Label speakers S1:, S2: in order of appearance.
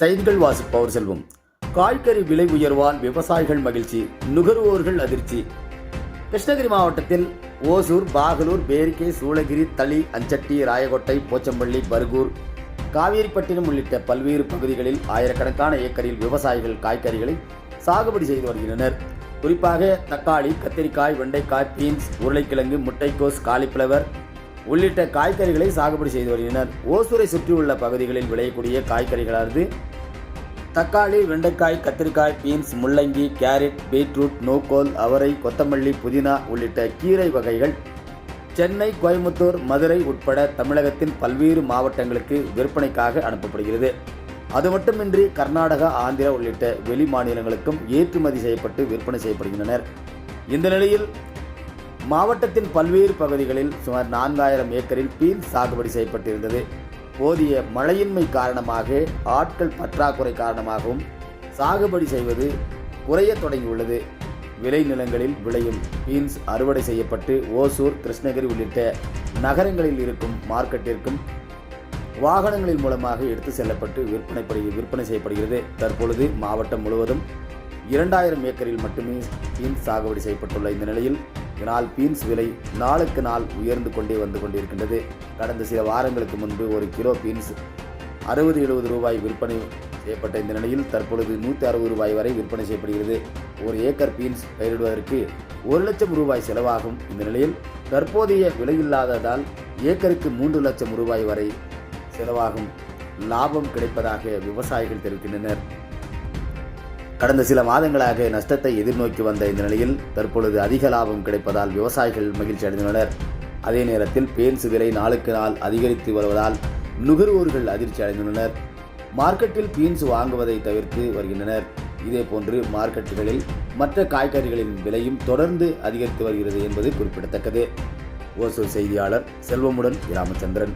S1: செய்திகள் வாசிப்பவர் செல்வம். காய்கறி விலை உயர்வால் விவசாயிகள் மகிழ்ச்சி நுகர்வோர்கள் அதிர்ச்சி. கிருஷ்ணகிரி மாவட்டத்தில் ஓசூர் பாகலூர் பேரிக்கை சூளகிரி தளி அஞ்சட்டி ராயகோட்டை போச்சம்பள்ளி பர்கூர் காவேரிப்பட்டினம் உள்ளிட்ட பல்வேறு பகுதிகளில் ஆயிரக்கணக்கான ஏக்கரில் விவசாயிகள் காய்கறிகளை சாகுபடி செய்து வருகின்றனர். குறிப்பாக தக்காளி கத்திரிக்காய் வெண்டைக்காய் பீன்ஸ் உருளைக்கிழங்கு முட்டைக்கோஸ் காலிஃப்ளவர் உள்ளிட்ட காய்கறிகளை சாகுபடி செய்து வருகின்றனர். ஓசூரை சுற்றியுள்ள பகுதிகளில் விளையக்கூடிய காய்கறிகளானது தக்காளி வெண்டைக்காய் கத்திரிக்காய் பீன்ஸ் முள்ளங்கி கேரட் பீட்ரூட் நோக்கோல் அவரை கொத்தமல்லி புதினா உள்ளிட்ட கீரை வகைகள் சென்னை கோயம்புத்தூர் மதுரை உட்பட தமிழகத்தின் பல்வேறு மாவட்டங்களுக்கு விற்பனைக்காக அனுப்பப்படுகிறது. அது மட்டுமின்றி கர்நாடகா ஆந்திரா உள்ளிட்ட வெளி மாநிலங்களுக்கும் ஏற்றுமதி செய்யப்பட்டு விற்பனை செய்யப்படுகின்றனர். இந்த நிலையில் மாவட்டத்தின் பல்வேறு பகுதிகளில் சுமார் நான்காயிரம் ஏக்கரில் பீன்ஸ் சாகுபடி செய்யப்பட்டிருந்தது. போதிய மழையின்மை காரணமாக ஆட்கள் பற்றாக்குறை காரணமாகவும் சாகுபடி செய்வது குறையத் தொடங்கியுள்ளது. விளை நிலங்களில் விளையும் பீன்ஸ் அறுவடை செய்யப்பட்டு ஓசூர் கிருஷ்ணகிரி உள்ளிட்ட நகரங்களில் இருக்கும் மார்க்கெட்டிற்கும் வாகனங்களின் மூலமாக எடுத்து செல்லப்பட்டு விற்பனை விற்பனை செய்யப்படுகிறது. தற்பொழுது மாவட்டம் முழுவதும் இரண்டாயிரம் ஏக்கரில் மட்டுமே பீன்ஸ் சாகுபடி செய்யப்பட்டுள்ள இந்த நிலையில் இதனால் பீன்ஸ் விலை நாளுக்கு நாள் உயர்ந்து கொண்டே வந்து கொண்டிருக்கின்றது. கடந்த சில வாரங்களுக்கு முன்பு ஒரு கிலோ பீன்ஸ் அறுபது எழுபது ரூபாய் விற்பனை செய்யப்பட்ட இந்த நிலையில் தற்பொழுது நூற்றி அறுபது ரூபாய் வரை விற்பனை செய்யப்படுகிறது. ஒரு ஏக்கர் பீன்ஸ் பயிரிடுவதற்கு ஒரு லட்சம் ரூபாய் செலவாகும் இந்த நிலையில் தற்போதைய விலையில்லாததால் ஏக்கருக்கு மூன்று லட்சம் ரூபாய் வரை செலவாகும். லாபம் கிடைப்பதாக விவசாயிகள் தெரிவிக்கின்றனர். கடந்த சில மாதங்களாக நஷ்டத்தை எதிர்நோக்கி வந்த இந்த நிலையில் தற்பொழுது அதிக லாபம் கிடைப்பதால் விவசாயிகள் மகிழ்ச்சி அடைந்துள்ளனர். அதே நேரத்தில் பேன்சு விலை நாளுக்கு நாள் அதிகரித்து வருவதால் நுகர்வோர்கள் அதிர்ச்சி அடைந்துள்ளனர். மார்க்கெட்டில் பீன்ஸ் வாங்குவதை தவிர்த்து வருகின்றனர். இதேபோன்று மார்க்கெட்டுகளில் மற்ற காய்கறிகளின் விலையும் தொடர்ந்து அதிகரித்து வருகிறது என்பது குறிப்பிடத்தக்கது. ஓசூர் செய்தியாளர் செல்வமுடன் ராமச்சந்திரன்